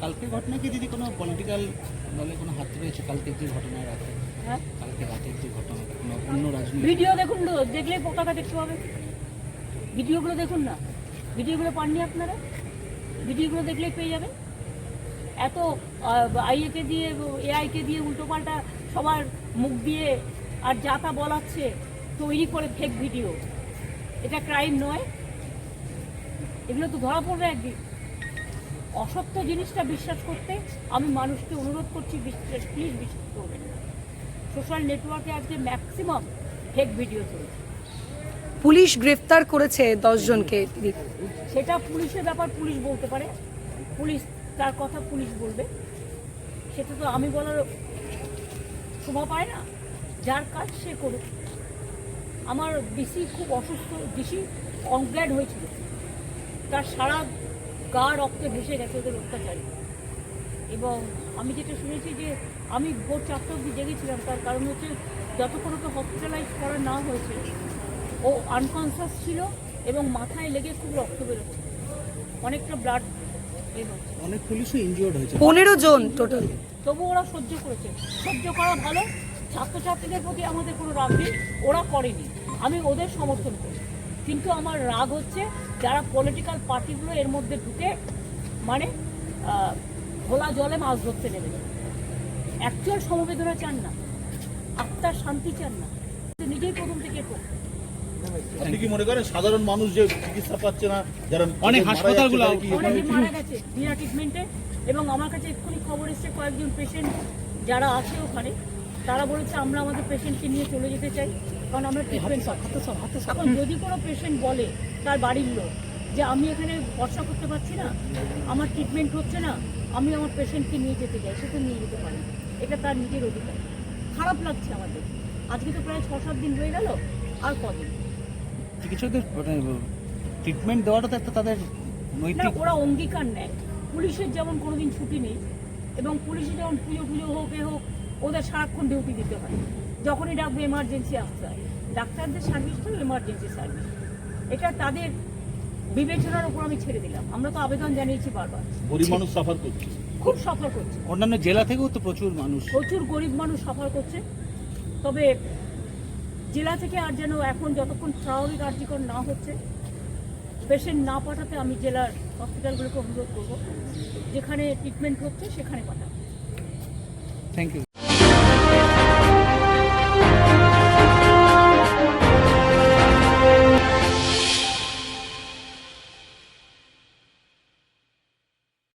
কালকে ঘটনা কি দিদি? কোনো পলিটিক্যাল দলে কোনো হাত রয়েছে কালকের যে ঘটনার রাতে? হ্যাঁ? কালকে রাতের যে ঘটনা কোনো অন্য রাজনীতি ভিডিও দেখুন তো, দেখলেই পতাকা দেখতে পাবে। ভিডিওগুলো দেখুন না। ভিডিওগুলো পাননি আপনারা? ভিডিওগুলো দেখলেই পেয়ে যাবেন। এত আইএকে দিয়ে এআইকে দিয়ে উল্টোপাল্টা সবার মুখ দিয়ে আর যা তা বলাচ্ছে তৈরি করে ফেক ভিডিও এটা ক্রাইম নয়। এগুলো তো ধরা পড়বে একদিন। অসত্য জিনিসটা বিশ্বাস করতে আমি মানুষকে অনুরোধ করছি বিশ্বাস প্লিজ বিশ্বাস করবেন না। সোশ্যাল নেটওয়ার্কে আজকে ম্যাক্সিমাম ফেক ভিডিও চলছে। পুলিশ গ্রেফতার করেছে দশজনকে সেটা পুলিশের ব্যাপার পুলিশ বলতে পারে। পুলিশ তার কথা পুলিশ বলবে। সেটা তো আমি বলার শোভা পায় না। যার কাজ সে করুক। আমার ডিসি খুব অসুস্থ ডিসি অনগ্ল্যাড হয়েছিল। তার সারা গা রক্তে ভেসে গেছে ওদের অত্যাচারে। এবং আমি যেটা শুনেছি যে আমি ভোর চারটে অব্দি জেগেছিলাম তার কারণ হচ্ছে যতক্ষণ ওকে হসপিটালাইজ করা না হয়েছে ও আনকনসিয়াস ছিল এবং মাথায় লেগে খুব রক্ত বেরোচ্ছে। অনেকটা ব্লাড অনেক পুলিশও ইনজিওর্ড হয়েছে। পনেরো জন টোটাল তবু ওরা সহ্য করেছে। সহ্য করা ভালো। ছাত্রছাত্রীদের প্রতি আমাদের কোনো রাগ নেই। ওরা করেনি। আমি ওদের সমর্থন করি। কিন্তু আমার রাগ হচ্ছে যারা পলিটিক্যাল পার্টিগুলো এর মধ্যে ঢুকে মানে আহ, জলে মাছ ধরতে নেবে অ্যাকচুয়াল সমবেদনা চান না। আত্মার শান্তি চান না। নিজেই প্রথম থেকে করুন আপনি কি মনে করেন সাধারণ মানুষ যে চিকিৎসা পাচ্ছে না যারা অনেক হাসপাতালগুলো অনেকে মারা গেছে বিনা ট্রিটমেন্টে এবং আমার কাছে এক্ষুনি খবর এসছে কয়েকজন পেশেন্ট যারা আছে ওখানে তারা বলেছে আমরা আমাদের পেশেন্টকে নিয়ে চলে যেতে চাই। কারণ আমরা ট্রিটমেন্ট এখন যদি কোনো পেশেন্ট বলে তার বাড়ির লোক যে আমি এখানে ভরসা করতে পারছি না আমার ট্রিটমেন্ট হচ্ছে না আমি আমার পেশেন্টকে নিয়ে যেতে চাই সে তো নিয়ে যেতে পারে এটা তার নিজের অধিকার। খারাপ লাগছে আমাদের। আজকে তো প্রায় ছ সাত দিন হয়ে গেল আর কদিন? চিকিৎসকদের ট্রিটমেন্ট দেওয়াটা তো একটা তাদের না ওরা অঙ্গীকার নেয়। পুলিশের যেমন কোনোদিন ছুটি নেই এবং পুলিশে যেমন পুজো পুজো হোক এ হোক ওদের সারাক্ষণ ডিউটি দিতে হয়। যখনই ডাকবে এমার্জেন্সি আসতে হয়। ডাক্তারদের সার্ভিসটাও এমার্জেন্সি সার্ভিস এটা তাদের বিবেচনার উপর আমি ছেড়ে দিলাম। আমরা তো আবেদন জানিয়েছি বারবার। গরিব মানুষ সাফার করছে। খুব সফর করছে। অন্যান্য জেলা থেকেও তো প্রচুর মানুষ। প্রচুর গরিব মানুষ সফর করছে। তবে জেলা থেকে আর যেন এখন যতক্ষণ স্বাভাবিক কার্যকর না হচ্ছে পেশেন্ট না পাঠাতে আমি জেলার হসপিটালগুলোকে অনুরোধ করব। যেখানে ট্রিটমেন্ট হচ্ছে সেখানে পাঠাবো। Thank you